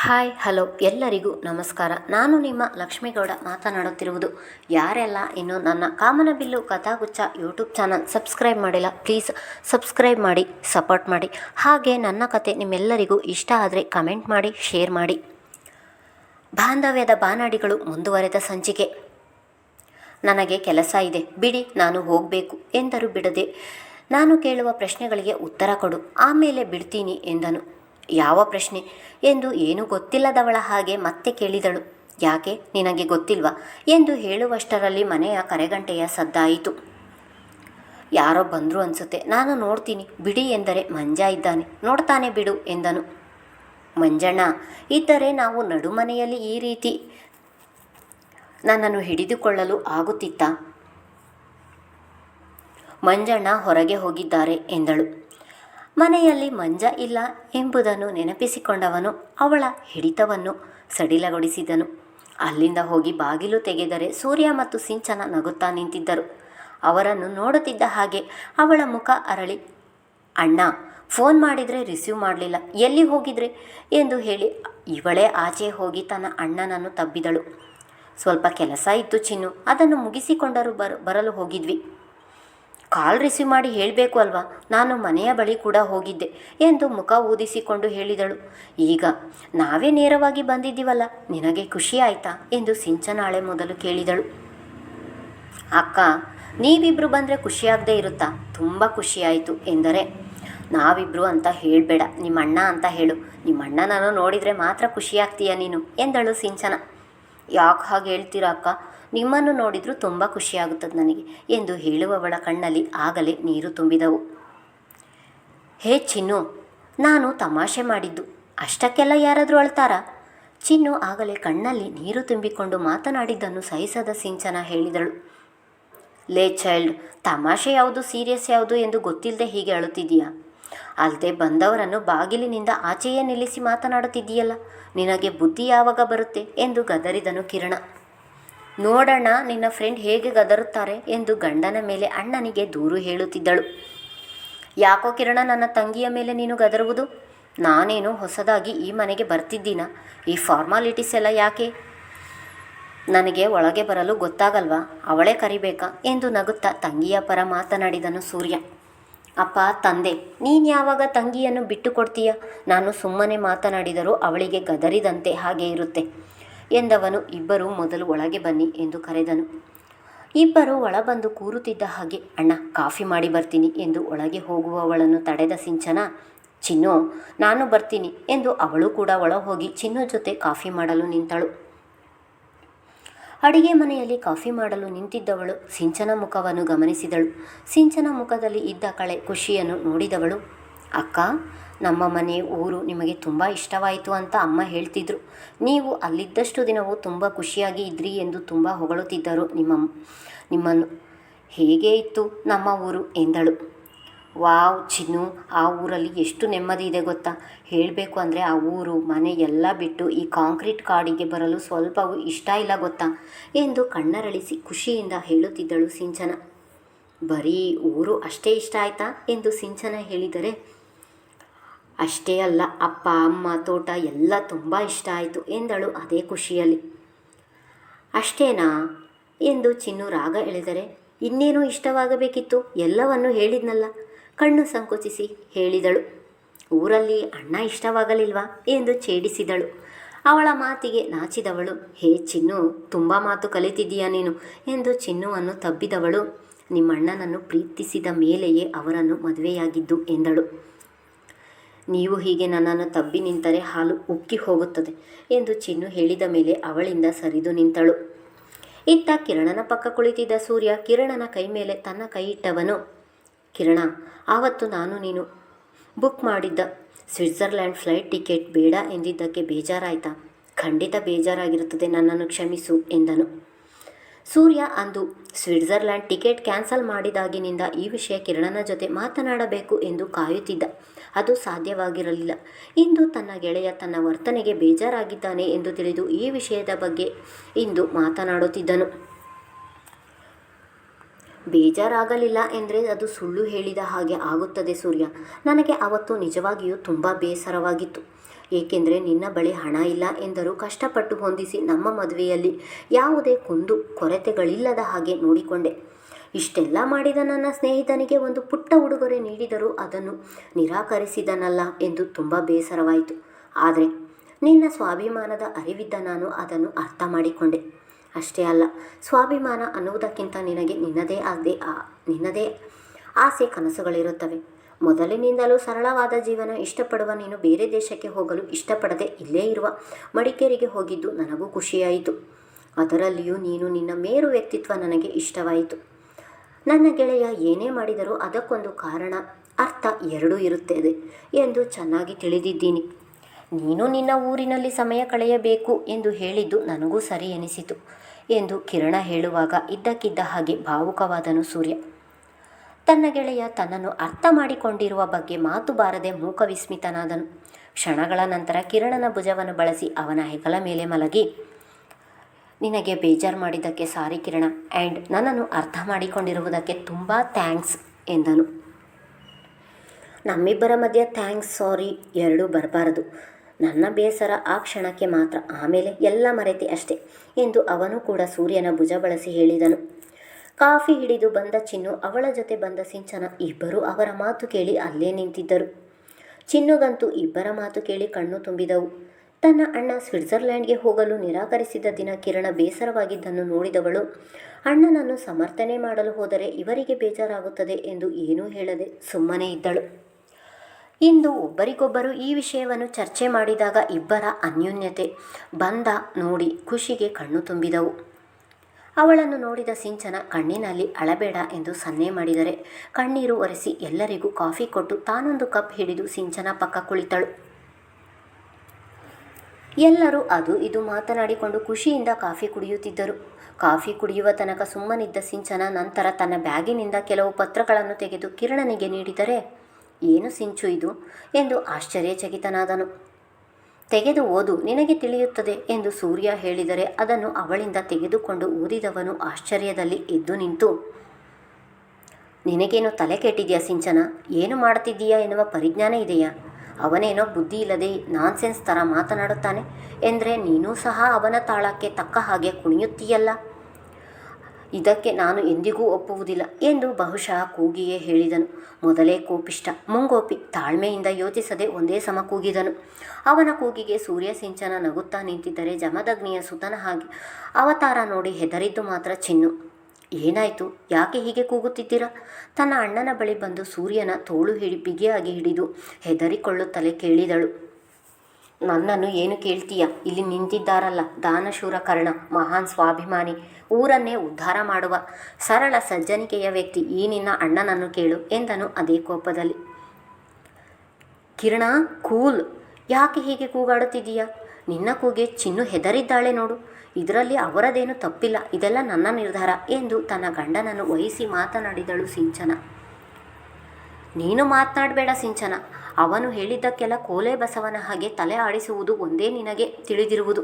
Hi, hello, ಎಲ್ಲರಿಗೂ ನಮಸ್ಕಾರ. ನಾನು ನಿಮ್ಮ ಲಕ್ಷ್ಮೀಗೌಡ ಮಾತನಾಡುತ್ತಿರುವುದು. ಯಾರೆಲ್ಲ ಇನ್ನು ನನ್ನ Kamanabillu Kathaguchha YouTube channel subscribe ಮಾಡಿಲ್ಲ, ಪ್ಲೀಸ್ ಸಬ್ಸ್ಕ್ರೈಬ್ ಮಾಡಿ, ಸಪೋರ್ಟ್ ಮಾಡಿ. ಹಾಗೆ ನನ್ನ ಕತೆ ನಿಮ್ಮೆಲ್ಲರಿಗೂ ಇಷ್ಟ ಆದರೆ ಕಮೆಂಟ್ ಮಾಡಿ, ಶೇರ್ ಮಾಡಿ. ಬಾಂಧವ್ಯದ ಬಾನಾಡಿಗಳು ಮುಂದುವರೆದ ಸಂಚಿಕೆ. ನನಗೆ ಕೆಲಸ ಇದೆ, ಬಿಡಿ ನಾನು ಹೋಗಬೇಕು ಎಂದರು ಬಿಡದೆ ನಾನು ಕೇಳುವ ಪ್ರಶ್ನೆಗಳಿಗೆ ಉತ್ತರ ಕೊಡು. ಆಮೇಲೆ ಬಿಡ್ತೀನಿ ಎಂದನು. ಯಾವ ಪ್ರಶ್ನೆ? ಎಂದು ಏನೂ ಗೊತ್ತಿಲ್ಲದವಳ ಹಾಗೆ ಮತ್ತೆ ಕೇಳಿದಳು. ಯಾಕೆ? ನಿನಗೆ ಗೊತ್ತಿಲ್ವಾ? ಎಂದು ಹೇಳುವಷ್ಟರಲ್ಲಿ ಮನೆಯ ಕರೆಗಂಟೆಯ ಸದ್ದಾಯಿತು. ಯಾರೋ ಬಂದರು ಅನ್ಸುತ್ತೆ. ನಾನು ನೋಡ್ತೀನಿ. ಬಿಡಿ ಎಂದರೆ ಮಂಜ ಇದ್ದಾನೆ. ನೋಡ್ತಾನೆ ಬಿಡು, ಎಂದನು. ಮಂಜಣ್ಣ, ಇದ್ದರೆ ನಾವು ನಡುಮನೆಯಲ್ಲಿ ಈ ರೀತಿ ನನ್ನನ್ನು ಹಿಡಿದುಕೊಳ್ಳಲು ಆಗುತ್ತಿತ್ತಾ? ಮಂಜಣ್ಣ ಹೊರಗೆ ಹೋಗಿದ್ದಾರೆ, ಎಂದಳು. ಮನೆಯಲ್ಲಿ ಮಂಜ ಇಲ್ಲ ಎಂಬುದನ್ನು ನೆನಪಿಸಿಕೊಂಡವನು ಅವಳ ಹಿಡಿತವನ್ನು ಸಡಿಲಗೊಳಿಸಿದನು. ಅಲ್ಲಿಂದ ಹೋಗಿ ಬಾಗಿಲು ತೆಗೆದರೆ ಸೂರ್ಯ ಮತ್ತು ಸಿಂಚನ ನಗುತ್ತಾ ನಿಂತಿದ್ದರು. ಅವರನ್ನು ನೋಡುತ್ತಿದ್ದ ಹಾಗೆ ಅವಳ ಮುಖ ಅರಳಿ, ಅಣ್ಣ, ಫೋನ್ ಮಾಡಿದರೆ ರಿಸೀವ್ ಮಾಡಲಿಲ್ಲ, ಎಲ್ಲಿ ಹೋಗಿದ್ರೆ? ಎಂದು ಹೇಳಿ ಇವಳೇ ಆಚೆ ಹೋಗಿ ತನ್ನ ಅಣ್ಣನನ್ನು ತಬ್ಬಿದಳು. ಸ್ವಲ್ಪ ಕೆಲಸ ಇತ್ತು ಚಿನ್ನು, ಅದನ್ನು ಮುಗಿಸಿಕೊಂಡರು ಬರ, ಬರಲು ಹೋಗಿದ್ವಿ. ಕಾಲ್ ರಿಸೀವ್ ಮಾಡಿ ಹೇಳಬೇಕು ಅಲ್ವಾ? ನಾನು ಮನೆಯ ಬಳಿ ಕೂಡ ಹೋಗಿದ್ದೆ ಎಂದು ಮುಖ ಊದಿಸಿಕೊಂಡು ಹೇಳಿದಳು. ಈಗ ನಾವೇ ನೇರವಾಗಿ ಬಂದಿದ್ದೀವಲ್ಲ, ನಿನಗೆ ಖುಷಿ ಆಯ್ತಾ? ಎಂದು ಸಿಂಚನಾಳೆ ಮೊದಲು ಕೇಳಿದಳು. ಅಕ್ಕ, ನೀವಿಬ್ರು ಬಂದರೆ ಖುಷಿಯಾಗದೇ ಇರುತ್ತಾ? ತುಂಬ ಖುಷಿಯಾಯಿತು ಎಂದರೆ, ನಾವಿಬ್ರು ಅಂತ ಹೇಳಬೇಡ ನಿಮ್ಮ ಅಣ್ಣ ಅಂತ ಹೇಳು. ನಿಮ್ಮ ಅಣ್ಣನನ್ನು ನೋಡಿದರೆ ಮಾತ್ರ ಖುಷಿಯಾಗ್ತೀಯ ನೀನು ಎಂದಳು ಸಿಂಚನ. ಯಾಕೆ ಹಾಗೆ ಹೇಳ್ತೀರಾ ಅಕ್ಕ? ನಿಮ್ಮನ್ನು ನೋಡಿದರೂ ತುಂಬ ಖುಷಿಯಾಗುತ್ತದೆ ನನಗೆ ಎಂದು ಹೇಳುವವಳ ಕಣ್ಣಲ್ಲಿ ಆಗಲೇ ನೀರು ತುಂಬಿದವು. ಹೇ ಚಿನ್ನು, ನಾನು ತಮಾಷೆ ಮಾಡಿದ್ದು, ಅಷ್ಟಕ್ಕೆಲ್ಲ ಯಾರಾದರೂ ಅಳ್ತಾರಾ? ಚಿನ್ನು ಆಗಲೇ ಕಣ್ಣಲ್ಲಿ ನೀರು ತುಂಬಿಕೊಂಡು ಮಾತನಾಡಿದ್ದನ್ನು ಸಹಿಸದ ಸಿಂಚನ ಹೇಳಿದಳು. ಲೇ ಚೈಲ್ಡ್, ತಮಾಷೆ ಯಾವುದು, ಸೀರಿಯಸ್ ಯಾವುದು ಎಂದು ಗೊತ್ತಿಲ್ಲದೆ ಹೀಗೆ ಅಳುತ್ತಿದೀಯಾ ಅಲ್ಲದೆ ಬಂದವರನ್ನು ಬಾಗಿಲಿನಿಂದ ಆಚೆಯೇ ನಿಲ್ಲಿಸಿ ಮಾತನಾಡುತ್ತಿದ್ದೀಯಲ್ಲ, ನಿನಗೆ ಬುದ್ಧಿ ಯಾವಾಗ ಬರುತ್ತೆ? ಎಂದು ಗದರಿದನು ಕಿರಣ. ನೋಡೋಣ ನಿನ್ನ ಫ್ರೆಂಡ್ ಹೇಗೆ ಗದರುತ್ತಾರೆ ಎಂದು ಗಂಡನ ಮೇಲೆ ಅಣ್ಣನಿಗೆ ದೂರು ಹೇಳುತ್ತಿದ್ದಳು. ಯಾಕೋ ಕಿರಣ, ನನ್ನ ತಂಗಿಯ ಮೇಲೆ ನೀನು ಗದರುವುದು? ನಾನೇನು ಹೊಸದಾಗಿ ಈ ಮನೆಗೆ ಬರ್ತಿದ್ದೀನ? ಈ ಫಾರ್ಮಾಲಿಟೀಸ್ ಎಲ್ಲ ಯಾಕೆ? ನನಗೆ ಒಳಗೆ ಬರಲು ಗೊತ್ತಾಗಲ್ವಾ? ಅವಳೇ ಕರಿಬೇಕಾ? ಎಂದು ನಗುತ್ತಾ ತಂಗಿಯ ಪರ ಮಾತನಾಡಿದನು ಸೂರ್ಯ. ಅಪ್ಪ, ತಂದೆ, ನೀನು ಯಾವಾಗ ತಂಗಿಯನ್ನು ಬಿಟ್ಟು ಕೊಡ್ತೀಯ ನಾನು ಸುಮ್ಮನೆ ಮಾತನಾಡಿದರೂ ಅವಳಿಗೆ ಗದರಿದಂತೆ ಹಾಗೆ ಇರುತ್ತೆ. ಎಂದವನು, ಇಬ್ಬರು ಮೊದಲು ಒಳಗೆ ಬನ್ನಿ ಎಂದು ಕರೆದನು. ಇಬ್ಬರು ಒಳಬಂದು ಕೂರುತ್ತಿದ್ದ ಹಾಗೆ, ಅಣ್ಣ, ಕಾಫಿ ಮಾಡಿ ಬರ್ತೀನಿ ಎಂದು ಒಳಗೆ ಹೋಗುವವಳನ್ನು ತಡೆದ ಸಿಂಚನ, ಚಿನ್ನು, ನಾನು ಬರ್ತೀನಿ ಎಂದು ಅವಳು ಕೂಡ ಒಳ ಹೋಗಿ ಚಿನ್ನು ಜೊತೆ ಕಾಫಿ ಮಾಡಲು ನಿಂತಳು. ಅಡಿಗೆ ಮನೆಯಲ್ಲಿ ಕಾಫಿ ಮಾಡಲು ನಿಂತಿದ್ದವಳು ಸಿಂಚನ ಮುಖವನ್ನು ಗಮನಿಸಿದಳು. ಸಿಂಚನ ಮುಖದಲ್ಲಿ ಇದ್ದ ಕಳೆ, ಖುಷಿಯನ್ನು ನೋಡಿದವಳು. ಅಕ್ಕ, ನಮ್ಮ ಮನೆ ಊರು ನಿಮಗೆ ತುಂಬ ಇಷ್ಟವಾಯಿತು ಅಂತ ಅಮ್ಮ ಹೇಳ್ತಿದ್ರು. ನೀವು ಅಲ್ಲಿದ್ದಷ್ಟು ದಿನವೂ ತುಂಬ ಖುಷಿಯಾಗಿ ಇದ್ರಿ ಎಂದು ತುಂಬ ಹೊಗಳುತ್ತಿದ್ದರು ನಿಮ್ಮ, ನಿಮ್ಮನ್ನು. ಹೇಗೆ ಇತ್ತು ನಮ್ಮ ಊರು ಎಂದಳು. ವಾವ್ ಚಿನ್ನು, ಆ ಊರಲ್ಲಿ ಎಷ್ಟು ನೆಮ್ಮದಿ ಇದೆ ಗೊತ್ತಾ? ಹೇಳಬೇಕು ಅಂದರೆ ಆ ಊರು, ಮನೆ ಎಲ್ಲ ಬಿಟ್ಟು ಈ ಕಾಂಕ್ರೀಟ್ ಕಾಡಿಗೆ ಬರಲು ಸ್ವಲ್ಪವೂ ಇಷ್ಟ ಇಲ್ಲ ಗೊತ್ತಾ? ಎಂದು ಕಣ್ಣರಳಿಸಿ ಖುಷಿಯಿಂದ ಹೇಳುತ್ತಿದ್ದಳು ಸಿಂಚನ. ಬರೀ ಊರು ಅಷ್ಟೇ ಇಷ್ಟ ಆಯ್ತಾ? ಎಂದು ಸಿಂಚನ ಹೇಳಿದರೆ ಅಷ್ಟೇ ಅಲ್ಲ, ಅಪ್ಪ, ಅಮ್ಮ, ತೋಟ ಎಲ್ಲ ತುಂಬ ಇಷ್ಟ ಆಯಿತು ಎಂದಳು ಅದೇ ಖುಷಿಯಲ್ಲಿ. ಅಷ್ಟೇನಾ? ಎಂದು ಚಿನ್ನು ರಾಗ ಎಳೆದರೆ, ಇನ್ನೇನು ಇಷ್ಟವಾಗಬೇಕಿತ್ತು? ಎಲ್ಲವನ್ನು ಹೇಳಿದ್ನಲ್ಲ. ಕಣ್ಣು ಸಂಕೋಚಿಸಿ ಹೇಳಿದಳು. ಊರಲ್ಲಿ ಅಣ್ಣ ಇಷ್ಟವಾಗಲಿಲ್ವಾ? ಎಂದು ಛೇಡಿಸಿದಳು. ಅವಳ ಮಾತಿಗೆ ನಾಚಿದವಳು. ಹೇ ಚಿನ್ನು, ತುಂಬ ಮಾತು ಕಲಿತಿದ್ದೀಯಾ ನೀನು? ಎಂದು ಚಿನ್ನುವನ್ನು ತಬ್ಬಿದವಳು. ನಿಮ್ಮಣ್ಣನನ್ನು ಪ್ರೀತಿಸಿದ ಮೇಲೆಯೇ ಅವರನ್ನು ಮದುವೆಯಾಗಿದ್ದು ಎಂದಳು. ನೀವು ಹೀಗೆ ನನ್ನನ್ನು ತಬ್ಬಿ ನಿಂತರೆ ಹಾಲು ಉಕ್ಕಿ ಹೋಗುತ್ತದೆ ಎಂದು ಚಿನ್ನು ಹೇಳಿದ ಮೇಲೆ ಅವಳಿಂದ ಸರಿದು ನಿಂತಳು. ಇತ್ತ ಕಿರಣನ ಪಕ್ಕ ಕುಳಿತಿದ್ದ ಸೂರ್ಯ ಕಿರಣನ ಕೈ ಮೇಲೆ ತನ್ನ ಕೈ ಇಟ್ಟವನು. ಕಿರಣ, ಆವತ್ತು ನಾನು ನೀನು ಬುಕ್ ಮಾಡಿದ್ದ ಸ್ವಿಟ್ಜರ್ಲ್ಯಾಂಡ್ ಫ್ಲೈಟ್ ಟಿಕೆಟ್ ಬೇಡ ಎಂದಿದ್ದಕ್ಕೆ ಬೇಜಾರಾಯ್ತಾ? ಖಂಡಿತ ಬೇಜಾರಾಗಿರುತ್ತದೆ ನನ್ನನ್ನು ಕ್ಷಮಿಸು ಎಂದನು. ಸೂರ್ಯ ಅಂದು ಸ್ವಿಟ್ಜರ್ಲ್ಯಾಂಡ್ ಟಿಕೆಟ್ ಕ್ಯಾನ್ಸಲ್ ಮಾಡಿದಾಗಿನಿಂದ ಈ ವಿಷಯ ಕಿರಣನ ಜೊತೆ ಮಾತನಾಡಬೇಕು ಎಂದು ಕಾಯುತ್ತಿದ್ದ. ಅದು ಸಾಧ್ಯವಾಗಿರಲಿಲ್ಲ. ಇಂದು ತನ್ನ ಗೆಳೆಯ ತನ್ನ ವರ್ತನೆಗೆ ಬೇಜಾರಾಗಿದ್ದಾನೆ ಎಂದು ತಿಳಿದು ಈ ವಿಷಯದ ಬಗ್ಗೆ ಇಂದು ಮಾತನಾಡುತ್ತಿದ್ದನು. ಬೇಜಾರಾಗಲಿಲ್ಲ ಎಂದರೆ ಅದು ಸುಳ್ಳು ಹೇಳಿದ ಹಾಗೆ ಆಗುತ್ತದೆ ಸೂರ್ಯ. ನನಗೆ ಅವತ್ತು ನಿಜವಾಗಿಯೂ ತುಂಬ ಬೇಸರವಾಗಿತ್ತು. ಏಕೆಂದರೆ ನಿನ್ನ ಬಳಿ ಹಣ ಇಲ್ಲ ಎಂದರು ಕಷ್ಟಪಟ್ಟು ಹೊಂದಿಸಿ ನಮ್ಮ ಮದುವೆಯಲ್ಲಿ ಯಾವುದೇ ಕುಂದು ಕೊರತೆಗಳಿಲ್ಲದ ಹಾಗೆ ನೋಡಿಕೊಂಡೆ. ಇಷ್ಟೆಲ್ಲ ಮಾಡಿದ ನನ್ನ ಸ್ನೇಹಿತನಿಗೆ ಒಂದು ಪುಟ್ಟ ಉಡುಗೊರೆ ನೀಡಿದರೂ ಅದನ್ನು ನಿರಾಕರಿಸಿದನಲ್ಲ ಎಂದು ತುಂಬ ಬೇಸರವಾಯಿತು. ಆದರೆ ನಿನ್ನ ಸ್ವಾಭಿಮಾನದ ಅರಿವಿದ್ದ ನಾನು ಅದನ್ನು ಅರ್ಥ ಮಾಡಿಕೊಂಡೆ. ಅಷ್ಟೇ ಅಲ್ಲ, ಸ್ವಾಭಿಮಾನ ಅನ್ನುವುದಕ್ಕಿಂತ ನಿನಗೆ ನಿನ್ನದೇ ಆಗದೆ ಆ ನಿನ್ನದೇ ಆಸೆ ಕನಸುಗಳಿರುತ್ತವೆ. ಮೊದಲಿನಿಂದಲೂ ಸರಳವಾದ ಜೀವನ ಇಷ್ಟಪಡುವ ನೀನು ಬೇರೆ ದೇಶಕ್ಕೆ ಹೋಗಲು ಇಷ್ಟಪಡದೆ ಇಲ್ಲೇ ಇರುವ ಮಡಿಕೇರಿಗೆ ಹೋಗಿದ್ದು ನನಗೂ ಖುಷಿಯಾಯಿತು. ಅದರಲ್ಲಿಯೂ ನೀನು ನಿನ್ನ ಮೇರು ವ್ಯಕ್ತಿತ್ವ ನನಗೆ ಇಷ್ಟವಾಯಿತು. ನನ್ನ ಗೆಳೆಯ ಏನೇ ಮಾಡಿದರೂ ಅದಕ್ಕೊಂದು ಕಾರಣ, ಅರ್ಥ ಎರಡೂ ಇರುತ್ತದೆ ಎಂದು ಚೆನ್ನಾಗಿ ತಿಳಿದಿದ್ದೀನಿ. ನೀನು ನಿನ್ನ ಊರಿನಲ್ಲಿ ಸಮಯ ಕಳೆಯಬೇಕು ಎಂದು ಹೇಳಿದ್ದು ನನಗೂ ಸರಿ ಎನಿಸಿತು ಎಂದು ಕಿರಣ ಹೇಳುವಾಗ ಇದ್ದಕ್ಕಿದ್ದ ಹಾಗೆ ಭಾವುಕವಾದನು ಸೂರ್ಯ. ತನ್ನ ಗೆಳೆಯ ತನ್ನನ್ನು ಅರ್ಥ ಮಾಡಿಕೊಂಡಿರುವ ಬಗ್ಗೆ ಮಾತು ಬಾರದೆ ಮೂಕ ವಿಸ್ಮಿತನಾದನು ಕ್ಷಣಗಳ ನಂತರ ಕಿರಣನ ಭುಜವನ್ನು ಬಳಸಿ ಅವನ ಹೆಗಲ ಮೇಲೆ ಮಲಗಿ, ನಿನಗೆ ಬೇಜಾರು ಮಾಡಿದ್ದಕ್ಕೆ ಸಾರಿ ಕಿರಣ, ಆ್ಯಂಡ್ ನನ್ನನ್ನು ಅರ್ಥ ಮಾಡಿಕೊಂಡಿರುವುದಕ್ಕೆ ತುಂಬ ಥ್ಯಾಂಕ್ಸ್, ಎಂದನು. ನಮ್ಮಿಬ್ಬರ ಮಧ್ಯೆ ಥ್ಯಾಂಕ್ಸ್, ಸಾರಿ ಎರಡೂ ಬರಬಾರದು. ನನ್ನ ಬೇಸರ ಆ ಕ್ಷಣಕ್ಕೆ ಮಾತ್ರ, ಆಮೇಲೆ ಎಲ್ಲ ಮರೆತೆ ಅಷ್ಟೆ, ಎಂದು ಅವನು ಕೂಡ ಸೂರ್ಯನ ಭುಜ ಬಳಸಿ ಹೇಳಿದನು. ಕಾಫಿ ಹಿಡಿದು ಬಂದ ಚಿನ್ನು ಅವಳ ಜೊತೆ ಬಂದ ಸಿಂಚನ ಇಬ್ಬರೂ ಅವರ ಮಾತು ಕೇಳಿ ಅಲ್ಲೇ ನಿಂತಿದ್ದರು. ಚಿನ್ನುಗಂತೂ ಇಬ್ಬರ ಮಾತು ಕೇಳಿ ಕಣ್ಣು ತುಂಬಿದವು. ತನ್ನ ಅಣ್ಣ ಸ್ವಿಟ್ಜರ್ಲ್ಯಾಂಡ್ಗೆ ಹೋಗಲು ನಿರಾಕರಿಸಿದ ದಿನ ಕಿರಣ ಬೇಸರವಾಗಿದ್ದನ್ನು ನೋಡಿದವಳು, ಅಣ್ಣನನ್ನು ಸಮರ್ಥನೆ ಮಾಡಲು ಹೋದರೆ ಇವರಿಗೆ ಬೇಜಾರಾಗುತ್ತದೆ ಎಂದು ಏನೂ ಹೇಳದೆ ಸುಮ್ಮನೆ ಇದ್ದಳು. ಇಂದು ಒಬ್ಬರಿಗೊಬ್ಬರು ಈ ವಿಷಯವನ್ನು ಚರ್ಚೆ ಮಾಡಿದಾಗ ಇಬ್ಬರ ಅನ್ಯೋನ್ಯತೆ ಬಂದ ನೋಡಿ ಖುಷಿಗೆ ಕಣ್ಣು ತುಂಬಿದವು. ಅವಳನ್ನು ನೋಡಿದ ಸಿಂಚನ ಕಣ್ಣಿನಲ್ಲಿ ಅಳಬೇಡ ಎಂದು ಸನ್ನೆ ಮಾಡಿದರೆ. ಕಣ್ಣೀರು ಒರೆಸಿ ಎಲ್ಲರಿಗೂ ಕಾಫಿ ಕೊಟ್ಟು ತಾನೊಂದು ಕಪ್ ಹಿಡಿದು ಸಿಂಚನ ಪಕ್ಕ ಕುಳಿತಳು. ಎಲ್ಲರೂ ಅದು ಇದು ಮಾತನಾಡಿಕೊಂಡು ಖುಷಿಯಿಂದ ಕಾಫಿ ಕುಡಿಯುತ್ತಿದ್ದರು. ಕಾಫಿ ಕುಡಿಯುವ ತನಕ ಸುಮ್ಮನಿದ್ದ ಸಿಂಚನ ನಂತರ ತನ್ನ ಬ್ಯಾಗಿನಿಂದ ಕೆಲವು ಪತ್ರಗಳನ್ನು ತೆಗೆದು ಕಿರಣನಿಗೆ ನೀಡಿದರೆ, ಏನು ಸಿಂಚು ಇದು? ಎಂದು ಆಶ್ಚರ್ಯಚಕಿತನಾದನು. ತೆಗೆದು ಓದು, ನಿನಗೆ ತಿಳಿಯುತ್ತದೆ ಎಂದು ಸೂರ್ಯ ಹೇಳಿದರೆ ಅದನ್ನು ಅವಳಿಂದ ತೆಗೆದುಕೊಂಡು ಓದಿದವನು ಆಶ್ಚರ್ಯದಲ್ಲಿ ಎದ್ದು ನಿಂತು, ನಿನಗೇನು ತಲೆ ಕೆಟ್ಟಿದೆಯಾ ಸಿಂಚನ? ಏನು ಮಾಡ್ತಿದ್ದೀಯಾ ಎನ್ನುವ ಪರಿಜ್ಞಾನ ಇದೆಯಾ? ಅವನೇನೋ ಬುದ್ಧಿ ಇಲ್ಲದೆ ನಾನ್ಸೆನ್ಸ್ ಥರ ಮಾತನಾಡುತ್ತಾನೆ, ಎಂದರೆ ನೀನೂ ಸಹ ಅವನ ತಾಳಕ್ಕೆ ತಕ್ಕ ಹಾಗೆ ಕುಣಿಯುತ್ತೀಯಲ್ಲ? ಇದಕ್ಕೆ ನಾನು ಎಂದಿಗೂ ಒಪ್ಪುವುದಿಲ್ಲ ಎಂದು ಬಹುಶಃ ಕೂಗಿಯೇ ಹೇಳಿದನು. ಮೊದಲೇ ಕೋಪಿಷ್ಟ ಮುಂಗೋಪಿ ತಾಳ್ಮೆಯಿಂದ ಯೋಚಿಸದೆ ಒಂದೇ ಸಮ ಕೂಗಿದನು. ಅವನ ಕೂಗಿಗೆ ಸೂರ್ಯ ಸಿಂಚನ ನಗುತ್ತಾ ನಿಂತಿದ್ದರೆ ಜಮದಗ್ನಿಯ ಸುತನ ಹಾಗೆ ಅವತಾರ ನೋಡಿ ಹೆದರಿದ್ದು ಮಾತ್ರ ಚಿನ್ನು. ಏನಾಯಿತು? ಯಾಕೆ ಹೀಗೆ ಕೂಗುತ್ತಿದ್ದೀರಾ? ತನ್ನ ಅಣ್ಣನ ಬಳಿ ಬಂದು ಸೂರ್ಯನ ತೋಳು ಹಿಡಿ ಬಿಗಿಯಾಗಿ ಹಿಡಿದು ಹೆದರಿಕೊಳ್ಳುತ್ತಲೇ ಕೇಳಿದಳು. ನನ್ನನ್ನು ಏನು ಕೇಳ್ತೀಯ? ಇಲ್ಲಿ ನಿಂತಿದ್ದಾರಲ್ಲ ದಾನಶೂರ ಕರ್ಣ ಮಹಾನ್ ಸ್ವಾಭಿಮಾನಿ. ಊರನ್ನೇ ಉದ್ಧಾರ ಮಾಡುವ ಸರಳ ಸಜ್ಜನಿಕೆಯ ವ್ಯಕ್ತಿ ಈ ನಿನ್ನ ಅಣ್ಣನನ್ನು ಕೇಳು ಎಂದನು ಅದೇ ಕೋಪದಲ್ಲಿ. ಕಿರಣ, ಕೂಲ್, ಯಾಕೆ ಹೀಗೆ ಕೂಗಾಡುತ್ತಿದ್ದೀಯ? ನಿನ್ನ ಕೂಗೆ ಚಿನ್ನು ಹೆದರಿದ್ದಾಳೆ ನೋಡು. ಇದರಲ್ಲಿ ಅವರದೇನು ತಪ್ಪಿಲ್ಲ. ಇದೆಲ್ಲ ನನ್ನ ನಿರ್ಧಾರ ಎಂದು ತನ್ನ ಗಂಡನನ್ನು ವಹಿಸಿ ಮಾತನಾಡಿದಳು ಸಿಂಚನ. ನೀನು ಮಾತನಾಡಬೇಡ ಸಿಂಚನ. ಅವನು ಹೇಳಿದ್ದಕ್ಕೆಲ್ಲ ಕೋಲೆ ಬಸವನ ಹಾಗೆ ತಲೆ ಆಡಿಸುವುದು ಒಂದೇ ನಿನಗೆ ತಿಳಿದಿರುವುದು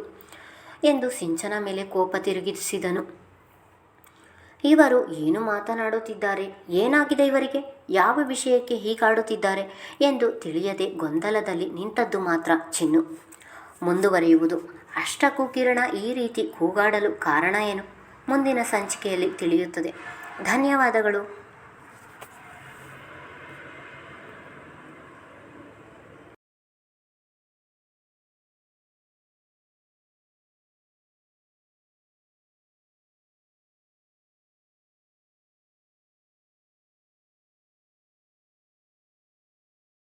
ಎಂದು ಸಿಂಚನ ಮೇಲೆ ಕೋಪ ತಿರುಗಿಸಿದನು. ಇವರು ಏನು ಮಾತನಾಡುತ್ತಿದ್ದಾರೆ? ಏನಾಗಿದೆ ಇವರಿಗೆ? ಯಾವ ವಿಷಯಕ್ಕೆ ಹೀಗಾಡುತ್ತಿದ್ದಾರೆ ಎಂದು ತಿಳಿಯದೆ ಗೊಂದಲದಲ್ಲಿ ನಿಂತದ್ದು ಮಾತ್ರ ಚಿನ್ನು. ಮುಂದುವರಿಯುವುದು. ಅಷ್ಟಕ್ಕೂ ಕಿರಣ ಈ ರೀತಿ ಕೂಗಾಡಲು ಕಾರಣ ಏನು? ಮುಂದಿನ ಸಂಚಿಕೆಯಲ್ಲಿ ತಿಳಿಯುತ್ತದೆ. ಧನ್ಯವಾದಗಳು.